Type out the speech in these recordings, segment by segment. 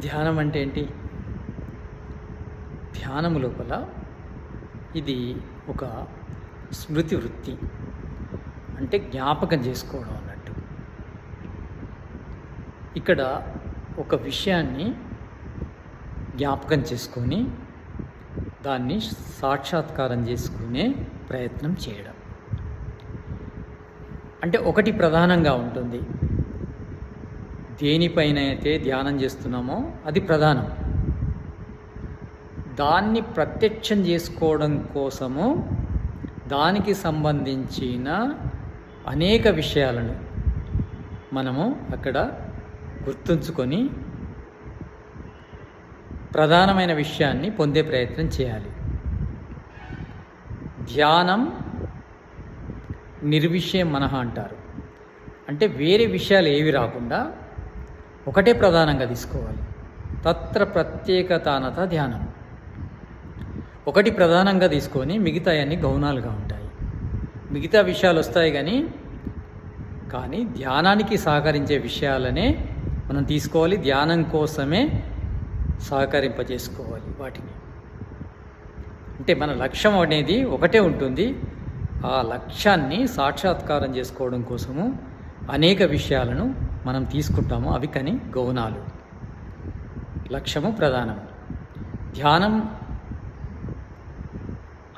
ధ్యానం అంటే ఏంటి ధ్యానం లోపల ఇది ఒక స్మృతి వృత్తి. అంటే జ్ఞాపకం చేసుకోవడం అన్నట్టు. ఇక్కడ ఒక విషయాన్ని జ్ఞాపకం చేసుకొని దాన్ని సాక్షాత్కారం చేసుకునే ప్రయత్నం చేయడం. అంటే ఒకటి ప్రధానంగా ఉంటుంది. దేనిపైన అయితే ధ్యానం చేస్తున్నామో అది ప్రధానం. దాన్ని ప్రత్యక్షం చేసుకోవడం కోసము దానికి సంబంధించిన అనేక విషయాలను మనము అక్కడ గుర్తుంచుకొని ప్రధానమైన విషయాన్ని పొందే ప్రయత్నం చేయాలి. ధ్యానం నిర్విషయం మనహ అంటారు. అంటే వేరే విషయాలు ఏవి రాకుండా ఒకటే ప్రధానంగా తీసుకోవాలి. తత్ర ప్రత్యేకతానత ధ్యానం. ఒకటి ప్రధానంగా తీసుకొని మిగతా అన్ని గౌనాలుగా ఉంటాయి. మిగతా విషయాలు వస్తాయి కానీ కానీ ధ్యానానికి సహకరించే విషయాలనే మనం తీసుకోవాలి. ధ్యానం కోసమే సహకరింపజేసుకోవాలి వాటిని. అంటే మన లక్ష్యం అనేది ఒకటే ఉంటుంది. ఆ లక్ష్యాన్ని సాక్షాత్కారం చేసుకోవడం కోసము అనేక విషయాలను మనం తీసుకుంటాము అవి కానీ గౌనాలు. లక్ష్యము ప్రధానం ధ్యానం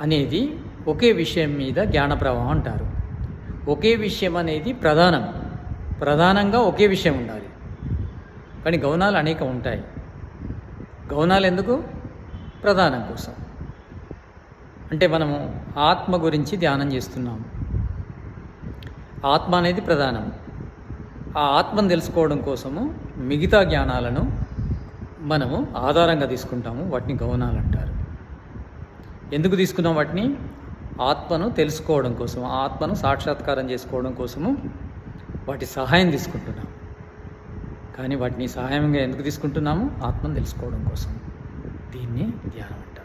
అనేది ఒకే విషయం మీద జ్ఞాన ప్రవాహం అంటారు. ఒకే విషయం అనేది ప్రధానం. ప్రధానంగా ఒకే విషయం ఉండాలి. కానీ గౌనాలు అనేక ఉంటాయి. గౌనాలు ఎందుకు? ప్రధానం కోసం. అంటే మనము ఆత్మ గురించి ధ్యానం చేస్తున్నాము. ఆత్మ అనేది ప్రధానం. ఆ ఆత్మను తెలుసుకోవడం కోసము మిగతా జ్ఞానాలను మనము ఆధారంగా తీసుకుంటాము వాటిని గౌనాలు అంటారు ఎందుకు తీసుకున్నాం వాటిని? ఆత్మను తెలుసుకోవడం కోసం ఆత్మను సాక్షాత్కారం చేసుకోవడం కోసము వాటి సహాయం తీసుకుంటున్నాము కానీ వాటిని సహాయంగా ఎందుకు తీసుకుంటున్నాము? ఆత్మను తెలుసుకోవడం కోసం దీన్ని ధ్యానం అంటారు.